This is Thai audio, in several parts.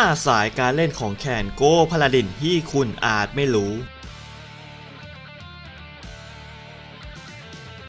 5 สายการเล่นของแคนโกพาลาดินที่คุณอาจไม่รู้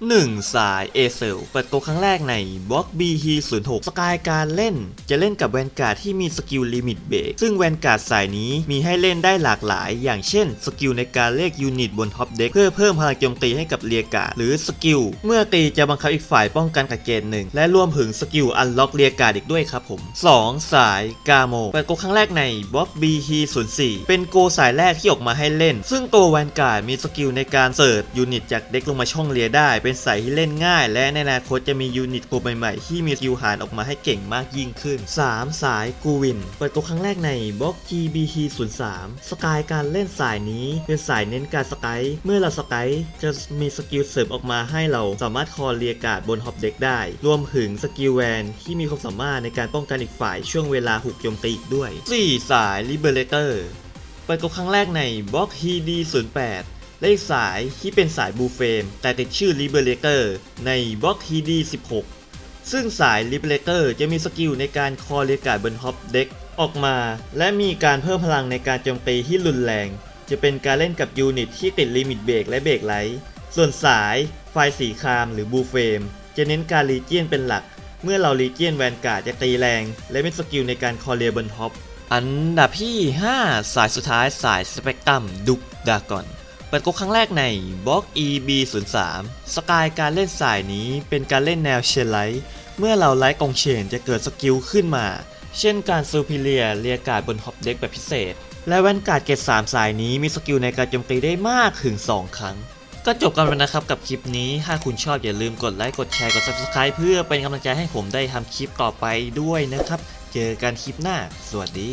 1 สายเอเซลเปิดตัวครั้งแรกในบล็อก BT06 สกายการเล่น จะเล่นกับแวนการ์ดที่มีสกิลลิมิตเบรกซึ่งแวนการ์ดสายนี้มีให้เล่นได้หลากหลาย อย่างเช่น สกิลในการเรียกยูนิตบนท็อปเด็กเพื่อเพิ่มพลังโจมตีให้กับเรียการ์ดหรือสกิลเมื่อตีจะบังคับอีกฝ่ายป้องกันกับเกณฑ์หนึ่งและรวมถึงสกิลอันล็อกเรียการ์ดอีกด้วยครับผม 2 สายกาโมเปิดตัวครั้งแรกในบล็อก BT04 เป็นโกสายแรกที่ออกมาให้เล่น ซึ่งตัวแวนการ์ดมีสกิลในการเสิร์ชยูนิตจากเด็กลงมาช่องเรียได้เป็นสายที่เล่นง่าย และในอนาคตจะมียูนิตตัวใหม่ๆ ที่มีสกิลหารออกมาให้เก่งมากยิ่งขึ้น 3 สายกูวิน เปิดตัวครั้งแรกในบล็อก GBT03 สกายการเล่นสายนี้เป็นสายเน้นการสกายเมื่อเราสกายจะมีสกิลเสริมออกมาให้เราสามารถคอเรียการ์ดบนฮอปเด็กได้ รวมถึงสกิลแวนที่มีความสามารถในการป้องกันอีกฝ่ายช่วงเวลาหุกโจมตีอีกด้วย 4 สาย Liberator เปิดตัวครั้งแรกในบล็อก HD08 และอีกสายที่เป็นสายบูเฟมแต่ติดชื่อ Liberator ในบล็อก HD16 ซึ่งสาย Liberator จะมีสกิลในการคอเรียกาดบนฮอปเด็กออกมา และมีการเพิ่มพลังในการโจมตีที่รุนแรง จะเป็นการเล่นกับยูนิตที่ติดลิมิตเบรกและเบรกไลท์ส่วนสายไฟสีครามหรือบูเฟมจะเน้นการรีเจียนเป็นหลัก เมื่อเรารีเจียนแวนการ์ดจะตีแรง และเป็นสกิลในการคอเรียบนท็อปอันดับที่ 5 สายสุดท้ายสายสเปกตรัมดุกดากอน เปิดกครั้งแรกในบล็อก EB03 สกายการเล่นสายนี้เป็นการเล่นแนวเชนไลท์เมื่อเราไลท์กองเชนจะเกิดสกิลขึ้นมา เช่นการซูพิเลียเรียกาดบนฮอปเด็กแบบพิเศษ และแวนการ์ดเกรด3สายนี้มีสกิลในการโจมตีได้มากถึง 2 ครั้ง ก็จบกันไปนะครับกับคลิปนี้ ถ้าคุณชอบอย่าลืมกดไลค์กดแชร์กด Subscribe เพื่อเป็นกำลังใจให้ผมได้ทำคลิปต่อไปด้วยนะครับ เจอกันคลิปหน้า สวัสดี